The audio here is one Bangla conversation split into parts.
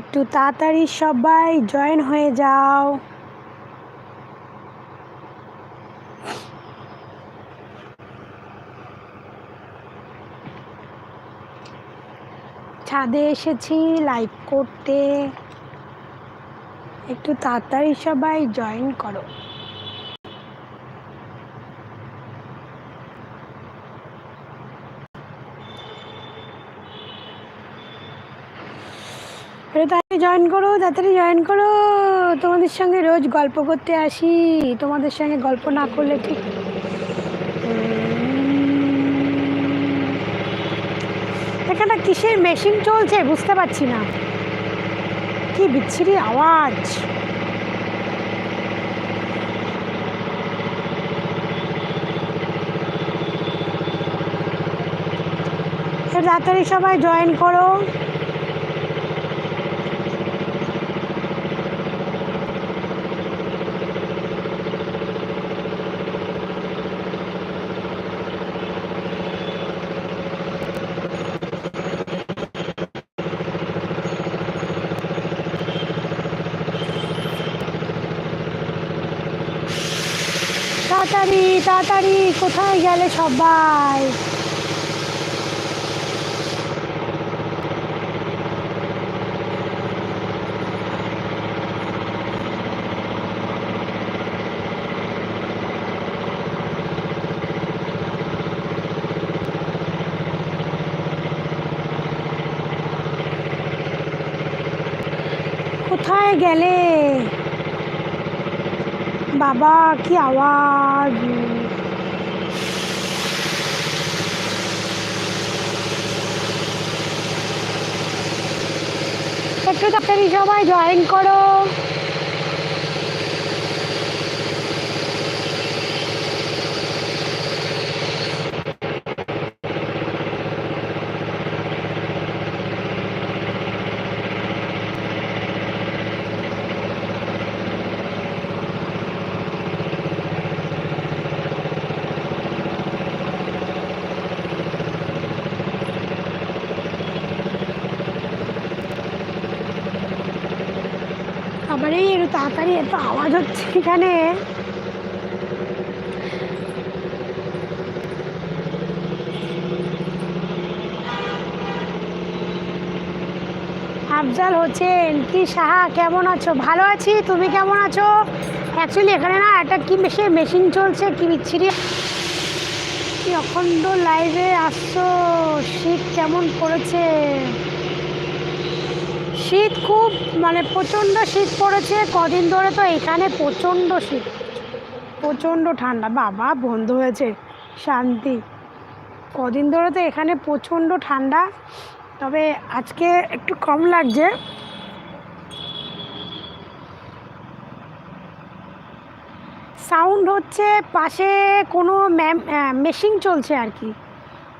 একটু তাড়াতাড়ি সবাই জয়েন হয়ে যাও। ছাদে এসেছি লাইভ করতে। একটু তাড়াতাড়ি সবাই জয়েন করো আরে তাড়াতাড়ি জয়েন করো, তাড়াতাড়ি জয়েন করো। তোমাদের সঙ্গে রোজ গল্প করতে আসি। তোমাদের সঙ্গে গল্প না করলে ঠিক এখানে কিসের মেশিন চলছে বুঝতে পারছি না। কি বিচ্ছিরি আওয়াজ। তাড়াতাড়ি সবাই জয়েন করো। তাড়াতাড়ি তাড়াতাড়ি কোথায় গেলে সবাই? কোথায় গেলে? বাবা কি আওয়াজ? একটু তাড়াতাড়ি সবাই জয়েন করো আবার এই একটু তাড়াতাড়ি এত আওয়াজ হচ্ছে এখানে। আফজাল হোসেন, কি সাহা, কেমন আছো? ভালো আছি, তুমি কেমন আছো? অ্যাকচুয়ালি এখানে না একটা কি বেশি মেশিন চলছে, কি বিচ্ছিরি। অখণ্ড লাইভে আসছো, শীত কেমন পড়েছে? শীত খুব মানে প্রচণ্ড শীত পড়েছে, কদিন ধরে তো এখানে প্রচণ্ড শীত। প্রচণ্ড ঠান্ডা। বাবা, বন্ধ হয়েছে। শান্তি। কদিন ধরে তো এখানে প্রচণ্ড ঠান্ডা। তবে আজকে একটু কম লাগছে। সাউন্ড হচ্ছে পাশে কোনো ম্যাম মেশিন চলছে আর কি।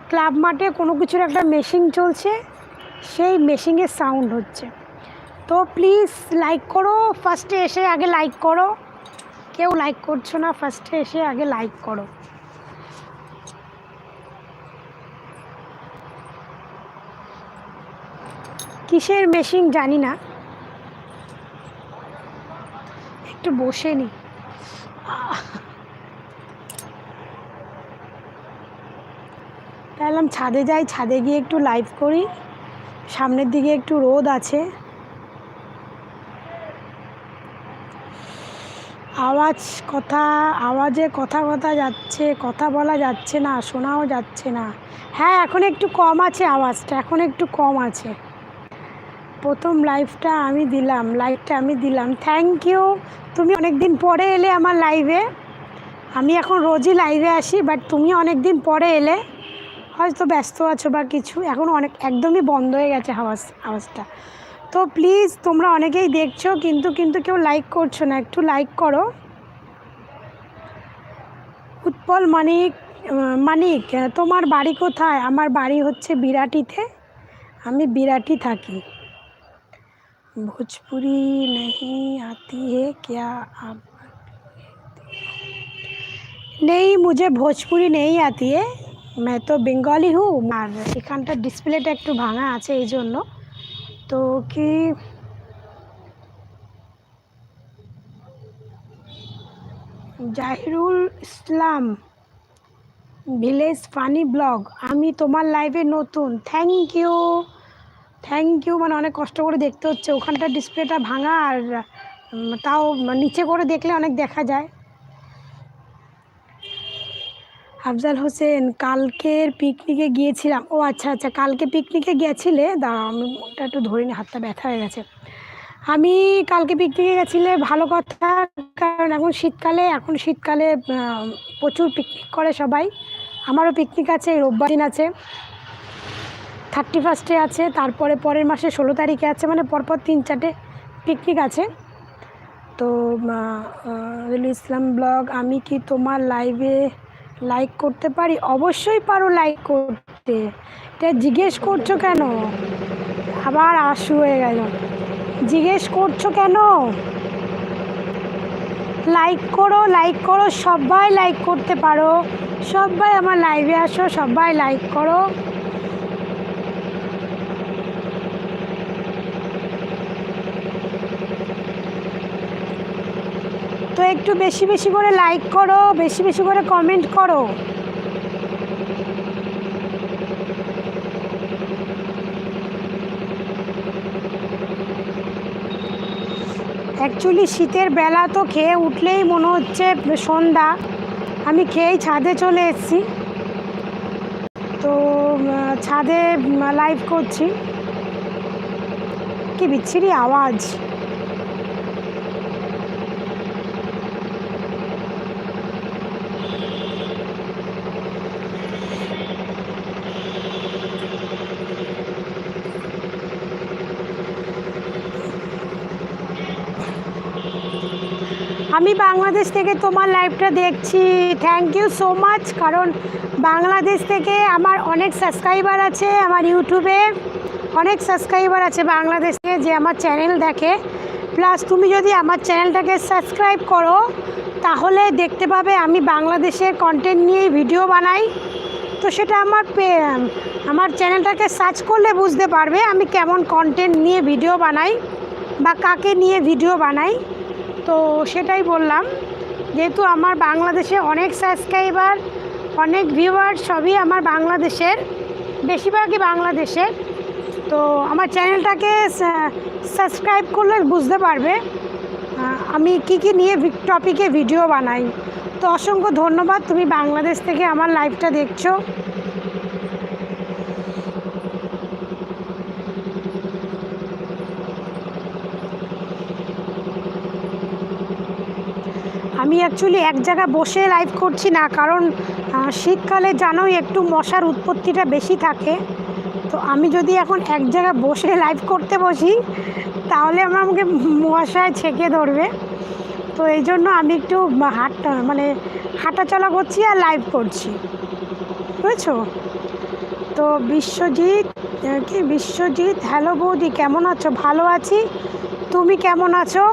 ক্লাব মাঠে কোনো কিছুর একটা মেশিন চলছে। সেই মেশিনের সাউন্ড হচ্ছে। তো প্লিজ লাইক করো ফার্স্টে এসে আগে লাইক করো। কেউ লাইক করছ না ফার্স্টে এসে আগে লাইক করো। কিসের মেশিন জানি না। একটু বসে নি। তাহলে ছাদে যাই, ছাদে গিয়ে একটু লাইভ করি। সামনের দিকে একটু রোদ আছে। আওয়াজ কথা, আওয়াজে কথা কথা যাচ্ছে, কথা বলা যাচ্ছে না, শোনাও যাচ্ছে না। হ্যাঁ এখন একটু কম আছে আওয়াজটা, এখন একটু কম আছে। প্রথম লাইভটা আমি দিলাম, লাইভটা আমি দিলাম। থ্যাংক ইউ তুমি অনেক দিন পরে এলে আমার লাইভে আমি এখন রোজই লাইভে আসি বাট তুমি অনেক দিন পরে এলে। হয়তো ব্যস্ত আছো বা কিছু এখন অনেক একদমই বন্ধ হয়ে গেছে আওয়াজ আওয়াজটা তো প্লিজ তোমরা অনেকেই দেখছো কিন্তু কিন্তু কেউ লাইক করছো না একটু লাইক করো উৎপল মানিক আহ, মানিক আহ, তোমার বাড়ি কোথায় আমার বাড়ি হচ্ছে বিরাটিতে আমি বিরাটি থাকি भोजपुरी नहीं आती है क्या आप नहीं मुझे भोजपुरी नहीं आती है আমি তো বেঙ্গলি হু আর এখানটা ডিসপ্লেটা একটু ভাঙা আছে এই জন্য তো কি Zahirul Islam village funny vlog আমি তোমার লাইভে নতুন থ্যাংক ইউ থ্যাংক ইউ মানে অনেক কষ্ট করে দেখতে হচ্ছে ওখানটা ডিসপ্লেটা ভাঙা আর তাও নিচে করে দেখলে অনেক দেখা যায় আফজাল হোসেন, কালকের পিকনিকে গিয়েছিলাম। ও আচ্ছা আচ্ছা কালকে পিকনিকে গেছিলে দাঁড়াও, আমি ওটা একটু ধরিনি হাতটা ব্যথা হয়ে গেছে। আমি কালকে পিকনিকে গেছিলে, ভালো কথা, কারণ এখন শীতকালে এখন শীতকালে প্রচুর পিকনিক করে সবাই। আমারও পিকনিক আছে, রোববার দিন আছে। থার্টি ফার্স্টে আছে, তারপরে পরের মাসে ষোলো তারিখে আছে মানে পরপর তিন, চারটে পিকনিক আছে। তো ইসলাম ব্লগ, আমি কি তোমার লাইভে লাইক করতে পারি? অবশ্যই পারো লাইক করতে। এটা জিজ্ঞেস করছ কেন? আবার আশু হয়ে গেল। জিজ্ঞেস করছ কেন? লাইক করো লাইক করো, সবাই লাইক করতে পারো। সবাই আমার লাইভে আসো, সবাই লাইক করো। একটু বেশি বেশি করে লাইক করো, বেশি বেশি করে কমেন্ট করো। অ্যাকচুয়ালি শীতের বেলা তো খেয়ে উঠলেই মনে হচ্ছে সন্ধ্যা। আমি খেয়েই ছাদে চলে এসেছি। তো ছাদে লাইভ করছি। কি বিচ্ছিরি আওয়াজ। আমি বাংলাদেশ থেকে তোমার লাইভটা দেখছি। থ্যাংক ইউ সো মাচ কারণ বাংলাদেশ থেকে আমার অনেক সাবস্ক্রাইবার আছে আমার ইউটিউবে অনেক সাবস্ক্রাইবার আছে বাংলাদেশ যে আমার চ্যানেল দেখে। প্লাস তুমি যদি আমার চ্যানেলটাকে সাবস্ক্রাইব করো, তাহলে দেখতে পাবে আমি বাংলাদেশের কন্টেন্ট নিয়েই ভিডিও বানাই। তো সেটা আমার পে- আমার চ্যানেলটাকে সার্চ করলে বুঝতে পারবে আমি কেমন কন্টেন্ট নিয়ে ভিডিও বানাই বা কাকে নিয়ে ভিডিও বানাই। তো সেটাই বললাম। যেহেতু আমার বাংলাদেশে অনেক সাবস্ক্রাইবার অনেক ভিউয়ার সবই আমার বাংলাদেশের, বেশিরভাগই বাংলাদেশের। তো আমার চ্যানেলটাকে সাবস্ক্রাইব করলে বুঝতে পারবে আমি কি কি নিয়ে টপিকে ভিডিও বানাই। তো অসংখ্য ধন্যবাদ, তুমি বাংলাদেশ থেকে আমার লাইভটা দেখছ। আমি অ্যাকচুয়ালি এক জায়গায় বসে লাইভ করছি না, কারণ শীতকালে জানোই একটু মশার উৎপত্তিটা বেশি থাকে। তো আমি যদি এখন এক জায়গায় বসে লাইভ করতে বসি, তাহলে আমার আমাকে মশায় ছেঁকে ধরবে। তো এই জন্য আমি একটু হাঁট মানে হাঁটাচলা করছি আর লাইভ করছি। বুঝেছ? তো বিশ্বজিৎ কি? বিশ্বজিৎ হ্যালো বৌদি, কেমন আছো? ভালো আছি? তুমি কেমন আছো?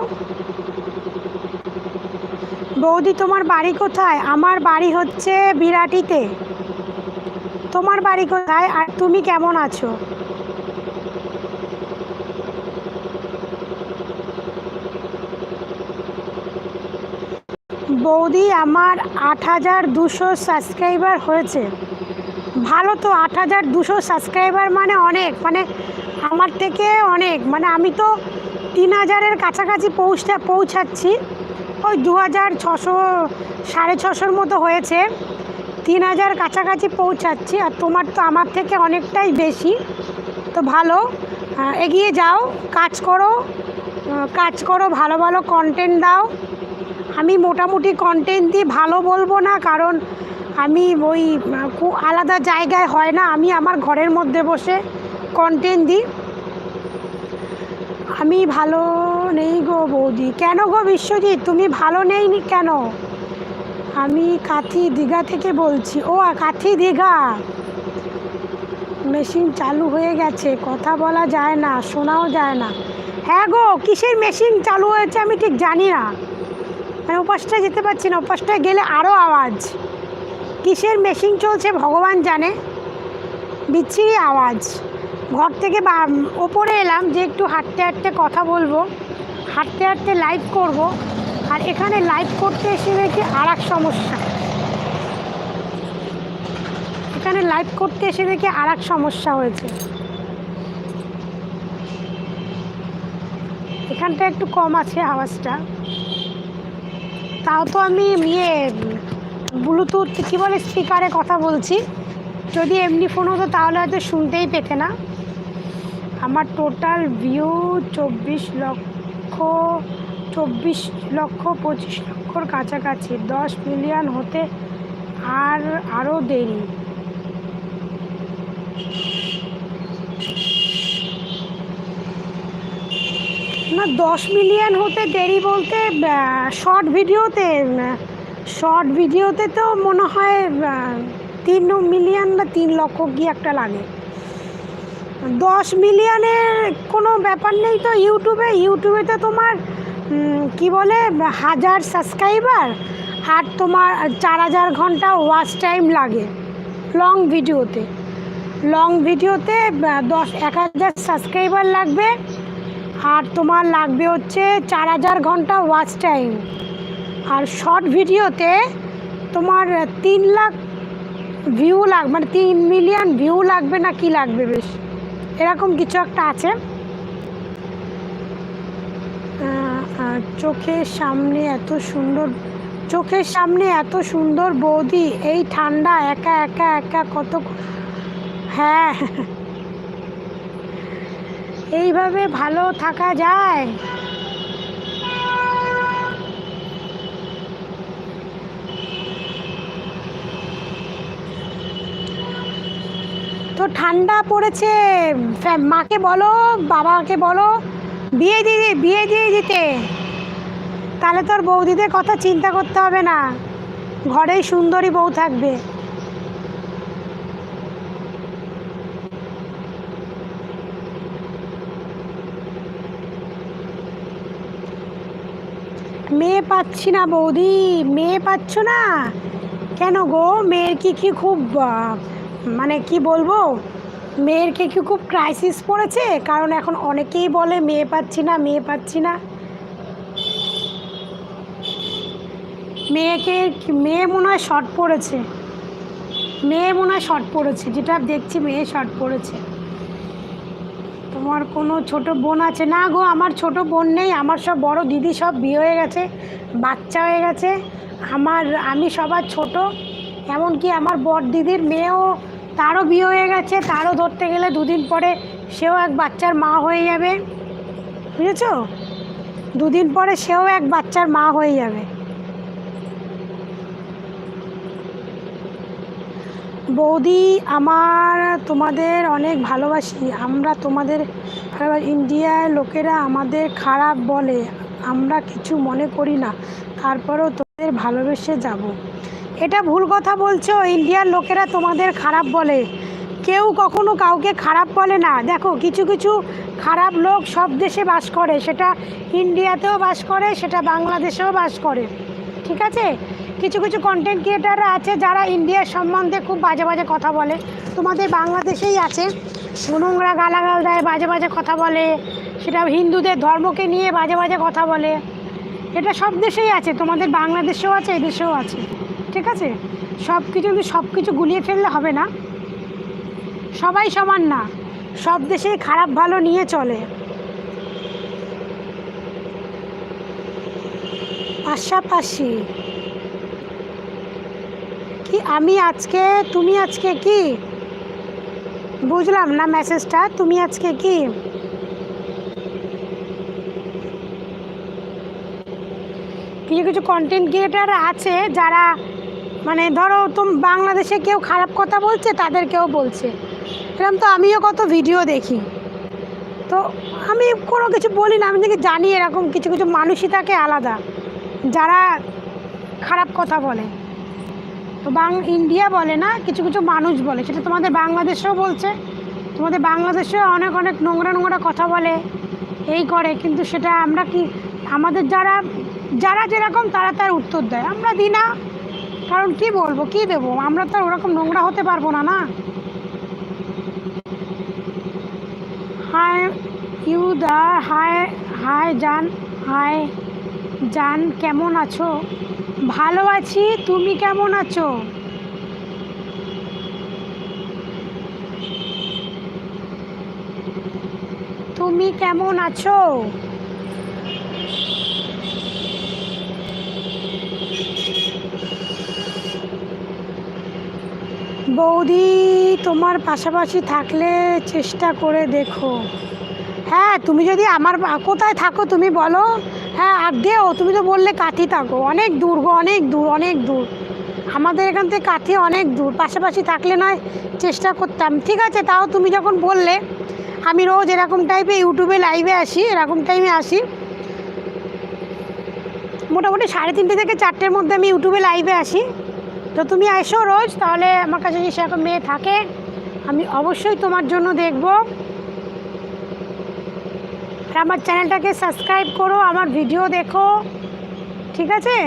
বৌদি, তোমার বাড়ি কোথায়? আমার বাড়ি হচ্ছে বিরাটিতে। তোমার বাড়ি কোথায়? আর তুমি কেমন আছো? বৌদি, আমার আট হাজার দুশো সাবস্ক্রাইবার হয়েছে। ভালো তো, আট হাজার দুশো সাবস্ক্রাইবার মানে অনেক মানে আমার থেকে অনেক। মানে আমি তো তিন হাজারের কাছাকাছি পৌঁছতে, পৌঁছাচ্ছি। ওই দু হাজার ছশো, সাড়ে ছশোর মতো হয়েছে। তিন হাজার কাছাকাছি পৌঁছাচ্ছি আর তোমার তো আমার থেকে অনেকটাই বেশি। তো ভালো এগিয়ে যাও, কাজ করো কাজ করো, ভালো ভালো কন্টেন্ট দাও। আমি মোটামুটি কন্টেন্ট দিই ভালো বলব না, কারণ আমি ওই আলাদা জায়গায় হয় না। আমি আমার ঘরের মধ্যে বসে কন্টেন্ট দিই। আমি ভালো নেই গো বৌদি। কেন গো বিশ্বজিৎ? তুমি ভালো নেই নি কেন? আমি কাথি দীঘা থেকে বলছি। ও, কাথি দীঘা। মেশিন চালু হয়ে গেছে। কথা বলা যায় না, শোনাও যায় না। হ্যাঁ গো, কিসের মেশিন চালু হয়েছে আমি ঠিক জানি না। মানে ওপাশটায় যেতে পারছি না, ওপাশটায় গেলে আরও আওয়াজ। কিসের মেশিন চলছে ভগবান জানে? বিচ্ছিরি আওয়াজ। ঘর থেকে বা ওপরে এলাম যে একটু হাঁটতে হাঁটতে কথা বলব। হাঁটতে হাঁটতে লাইভ করব। আর এখানে লাইভ করতে এসে দেখি আর এক সমস্যা। এখানে লাইভ করতে এসে দেখি আর এক সমস্যা হয়েছে। এখানটা একটু কম আছে আওয়াজটা। তাও তো আমি ইয়ে ব্লুটুথ কী বলে স্পিকারে কথা বলছি। যদি এমনি ফোন হতো তাহলে হয়তো শুনতেই পেতে না। আমার টোটাল ভিউ চব্বিশ লক্ষ চব্বিশ লক্ষ, পঁচিশ লক্ষর কাছাকাছি, দশ মিলিয়ন হতে আর আরও দেরি। না, দশ মিলিয়ন হতে দেরি বলতে শর্ট ভিডিওতে শর্ট ভিডিওতে তো মনে হয় তিন মিলিয়ন বা তিন লক্ষ কি একটা লাগে। দশ মিলিয়নের কোনো ব্যাপার নেই তো ইউটিউবে। ইউটিউবে তো তোমার কি বলে, হাজার সাবস্ক্রাইবার আর তোমার চার হাজার ঘণ্টা ওয়াচ টাইম লাগে লং ভিডিওতে। লং ভিডিওতে দশ, এক হাজার সাবস্ক্রাইবার লাগবে আর তোমার লাগবে হচ্ছে চার হাজার ঘণ্টা ওয়াচ টাইম। আর শর্ট ভিডিওতে তোমার তিন লাখ ভিউ লাগ মানে তিন মিলিয়ন ভিউ লাগবে না কি লাগবে বেশ? এরকম কিছু একটা আছে। চোখের সামনে এত সুন্দর, চোখের সামনে এত সুন্দর বৌদি, এই ঠান্ডা, একা একা একা কত হ্যাঁ। এইভাবে ভালো থাকা যায়। ঠান্ডা পড়েছে। মাকে বলো, বাবাকে বলো, বিয়ে দিয়ে বিয়ে দিয়ে দিতে। তাহলে তোর বৌদিদের কথা চিন্তা করতে হবে না। ঘরেই সুন্দরী বউ থাকবে। মেয়ে পাচ্ছি না বৌদি, মেয়ে পাচ্ছ না? কেন গো? মেয়ের কি কি খুব মানে কি বলব? মেয়ের কি খুব ক্রাইসিস পড়েছে? কারণ এখন অনেকেই বলে, মেয়ে পাচ্ছি না, মেয়ে পাচ্ছি না। মেয়েকে মেয়ে মনে হয় শর্ট পড়েছে। মেয়ে মনে হয় শর্ট পড়েছে। যেটা দেখছি মেয়ে শর্ট পড়েছে। তোমার কোনো ছোট বোন আছে? না গো, আমার ছোট বোন নেই। আমার সব বড় দিদি সব বিয়ে হয়ে গেছে, বাচ্চা হয়ে গেছে। আমার, আমি সবার ছোট। এমনকি আমার বড় দিদির মেয়েও তারও বিয়ে হয়ে গেছে, তারও ধরতে গেলে দুদিন পরে সেও এক বাচ্চার মা হয়ে যাবে। বুঝেছ? দুদিন পরে সেও এক বাচ্চার মা হয়ে যাবে। বৌদি, আমার তোমাদের অনেক ভালোবাসি। আমরা তোমাদের। ইন্ডিয়ার লোকেরা আমাদের খারাপ বলে। আমরা কিছু মনে করি না। তারপরেও তোমাদের ভালোবেসে যাব। এটা ভুল কথা বলছো, ইন্ডিয়ার লোকেরা তোমাদের খারাপ বলে। কেউ কখনো কাউকে খারাপ বলে না। দেখো, কিছু কিছু খারাপ লোক সব দেশে বাস করে। সেটা ইন্ডিয়াতেও বাস করে, সেটা বাংলাদেশেও বাস করে। ঠিক আছে? কিছু কিছু কন্টেন্ট ক্রিয়েটাররা আছে যারা ইন্ডিয়ার সম্বন্ধে খুব বাজে বাজে কথা বলে। তোমাদের বাংলাদেশেই আছে। নোংরা গালাগাল দেয়, বাজে বাজে কথা বলে। সেটা হিন্দুদের ধর্মকে নিয়ে বাজে বাজে কথা বলে। এটা সব দেশেই আছে। তোমাদের বাংলাদেশেও আছে, এদেশেও আছে। ঠিক আছে? সব কিছু কিন্তু সব কিছু গুলিয়ে ফেললে হবে না। সবাই সমান না। সব দেশেই খারাপ ভালো নিয়ে চলে। পাশাপাশি কি আমি আজকে, তুমি আজকে কি? বুঝলাম না মেসেজটা তুমি আজকে কি? কিছু কিছু কন্টেন্ট ক্রিয়েটার আছে যারা মানে ধরো তুম বাংলাদেশে কেউ খারাপ কথা বলছে, তাদেরকেও বলছে। এরকম তো আমিও কত ভিডিও দেখি। তো আমি কোনো কিছু বলি না, আমি দেখি জানি এরকম কিছু কিছু মানুষই থাকে আলাদা, যারা খারাপ কথা বলে। তো বাং ইন্ডিয়া বলে না, কিছু কিছু মানুষ বলে। সেটা তোমাদের বাংলাদেশেও বলছে, তোমাদের বাংলাদেশেও অনেক অনেক নোংরা নোংরা কথা বলে, এই করে। কিন্তু সেটা আমরা কি, আমাদের যারা যারা যেরকম তারা তার উত্তর দেয়। আমরা দিই না কারণ কি বলব, কি দেবো? আমরা তো ওরকম নোংরা হতে পারব না না? হাই ইউ দা হাই হাই জান হাই জান, কেমন আছো? ভালো আছি, তুমি কেমন আছো? তুমি কেমন আছো? বৌদি, তোমার পাশাপাশি থাকলে চেষ্টা করে দেখো। হ্যাঁ তুমি যদি আমার কোথায় থাকো তুমি বলো। হ্যাঁ আগেও তুমি তো বললে কাঠি থাকো। অনেক দূর গো, অনেক দূর অনেক দূর। আমাদের এখান থেকে কাঠি অনেক দূর। পাশাপাশি থাকলে নয়, চেষ্টা করতাম। ঠিক আছে, তাও তুমি যখন বললে, আমি রোজ এরকম টাইপে ইউটিউবে লাইভে আসি, এরকম টাইমে আসি। মোটামুটি সাড়ে তিনটে থেকে চারটের মধ্যে আমি ইউটিউবে লাইভে আসি। তো তুমি এসো রোজ, তাহলে আমার কাছে যদি সেরকম মেয়ে থাকে, আমি অবশ্যই তোমার জন্য দেখব। আর আমার চ্যানেলটাকে সাবস্ক্রাইব করো, আমার ভিডিও দেখো, ঠিক আছে?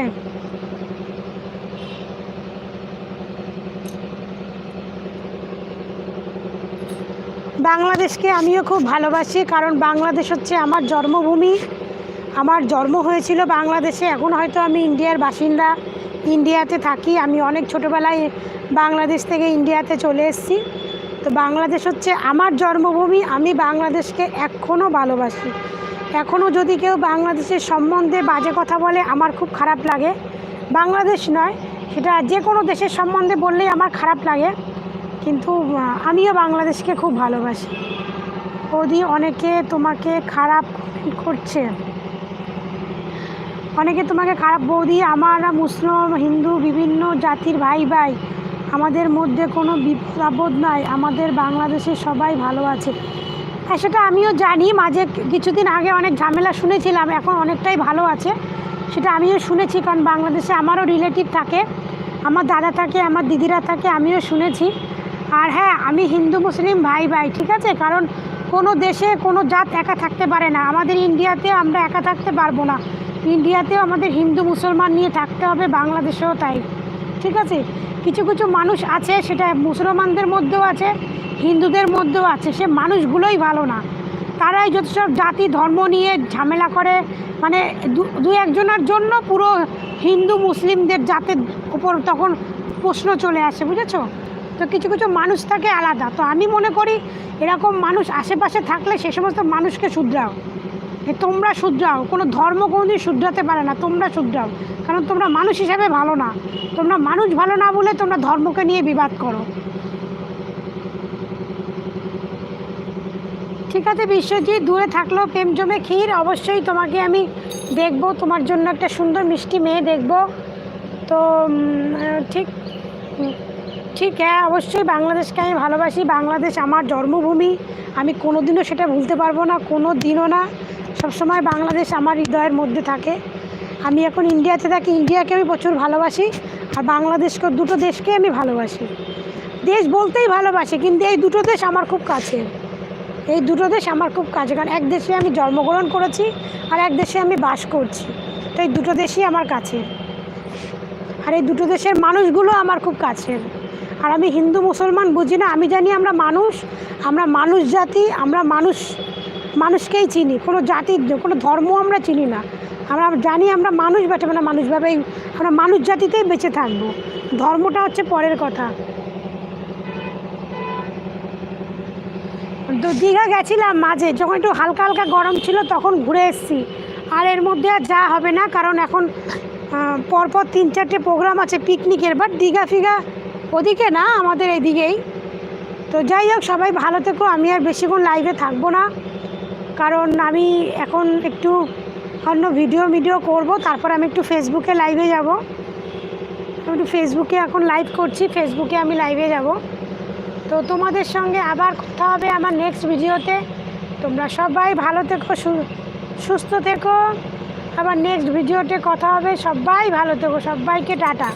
বাংলাদেশকে আমিও খুব ভালোবাসি, কারণ বাংলাদেশ হচ্ছে আমার জন্মভূমি। আমার জন্ম হয়েছিল বাংলাদেশে, এখন হয়তো আমি ইন্ডিয়ার বাসিন্দা। ইন্ডিয়াতে থাকি। আমি অনেক ছোটোবেলায় বাংলাদেশ থেকে ইন্ডিয়াতে চলে এসেছি। তো বাংলাদেশ হচ্ছে আমার জন্মভূমি। আমি বাংলাদেশকে এখনও ভালোবাসি। এখনও যদি কেউ বাংলাদেশের সম্বন্ধে বাজে কথা বলে, আমার খুব খারাপ লাগে। বাংলাদেশ নয়, সেটা যে কোনো দেশের সম্বন্ধে বললেই আমার খারাপ লাগে। কিন্তু আমিও বাংলাদেশকে খুব ভালোবাসি। ওদি অনেকে তোমাকে খারাপ করছে। অনেকে তোমাকে খারাপ বৌদি, আমরা মুসলিম হিন্দু, বিভিন্ন জাতির ভাই ভাই। আমাদের মধ্যে কোনো বিপদ নাই, আমাদের বাংলাদেশে সবাই ভালো আছে। হ্যাঁ সেটা আমিও জানি, মাঝে কিছুদিন আগে অনেক ঝামেলা শুনেছিলাম, এখন অনেকটাই ভালো আছে। সেটা আমিও শুনেছি, কারণ বাংলাদেশে আমারও রিলেটিভ থাকে, আমার দাদা থাকে, আমার দিদিরা থাকে, আমিও শুনেছি। আর হ্যাঁ আমি হিন্দু, মুসলিম ভাই ভাই, ঠিক আছে? কারণ কোনো দেশে কোনো জাত একা থাকতে পারে না। আমাদের ইন্ডিয়াতে আমরা একা থাকতে পারব না। ইন্ডিয়াতেও আমাদের হিন্দু মুসলমান নিয়ে থাকতে হবে, বাংলাদেশেও তাই। ঠিক আছে? কিছু কিছু মানুষ আছে, সেটা মুসলমানদের মধ্যেও আছে, হিন্দুদের মধ্যেও আছে, সে মানুষগুলোই ভালো না। তারাই যত সব জাতি, ধর্ম নিয়ে ঝামেলা করে মানে দু- একজনের জন্য পুরো হিন্দু, মুসলিমদের জাতের উপর তখন প্রশ্ন চলে আসে, বুঝেছ? তো কিছু কিছু মানুষ থাকে আলাদা। তো আমি মনে করি, এরকম মানুষ আশেপাশে থাকলে সে সমস্ত মানুষকে শুধরাও। যে তোমরা শুধরাও, কোনো ধর্ম কোনোদিন শুধরাতে পারে না, তোমরা শুধরাও। কারণ তোমরা মানুষ হিসাবে ভালো না। তোমরা মানুষ ভালো না বলে তোমরা ধর্মকে নিয়ে বিবাদ করো। ঠিক আছে, বিশ্বজিৎ, দূরে থাকলেও প্রেম জমে ক্ষীর। অবশ্যই তোমাকে আমি দেখব, তোমার জন্য একটা সুন্দর মিষ্টি মেয়ে দেখব। তো ঠিক ঠিক হ্যাঁ অবশ্যই বাংলাদেশকে আমি ভালোবাসি। বাংলাদেশ আমার জন্মভূমি। আমি কোনোদিনও সেটা ভুলতে পারব না কোনো দিনও না। সবসময় বাংলাদেশ আমার হৃদয়ের মধ্যে থাকে। আমি এখন ইন্ডিয়াতে থাকি, ইন্ডিয়াকে আমি প্রচুর ভালোবাসি আর বাংলাদেশকে, দুটো দেশকে আমি ভালোবাসি। দেশ বলতেই ভালোবাসি, কিন্তু এই দুটো দেশ আমার খুব কাছে। এই দুটো দেশ আমার খুব কাছে, কারণ এক দেশে আমি জন্মগ্রহণ করেছি আর এক দেশে আমি বাস করছি। তো এই দুটো দেশই আমার কাছে। আর এই দুটো দেশের মানুষগুলো আমার খুব কাছের আর আমি হিন্দু, মুসলমান বুঝি না, আমি জানি আমরা মানুষ আমরা মানুষ জাতি, আমরা মানুষ মানুষকেই চিনি, কোনো জাতির কোনো ধর্ম আমরা চিনি না। আমরা জানি আমরা মানুষ বেটে মানে মানুষভাবেই আমরা মানুষ জাতিতেই বেঁচে থাকব। ধর্মটা হচ্ছে পরের কথা। তো দীঘা গেছিলাম মাঝে, যখন একটু হালকা হালকা গরম ছিল তখন ঘুরে এসেছি। আর এর মধ্যে আর যা হবে না, কারণ এখন পরপর তিন চারটে প্রোগ্রাম আছে পিকনিকের, বাট দীঘা ফিঘা ওদিকে না আমাদের এদিকেই। তো যাই হোক, সবাই ভালো থেকো, আমি আর বেশিক্ষণ লাইভে থাকব না। কারণ আমি এখন একটু অন্য ভিডিও ভিডিও করব, তারপর আমি একটু ফেসবুকে লাইভে যাব। আমি একটু ফেসবুকে এখন লাইভ করছি ফেসবুকে আমি লাইভে যাব। তো তোমাদের সঙ্গে আবার কথা হবে আমার নেক্সট ভিডিওতে তোমরা সবাই ভালো থেকো সুস্থ থেকো। আবার নেক্সট ভিডিওতে কথা হবে, সবাই ভালো থেকো, সবাইকে টাটা।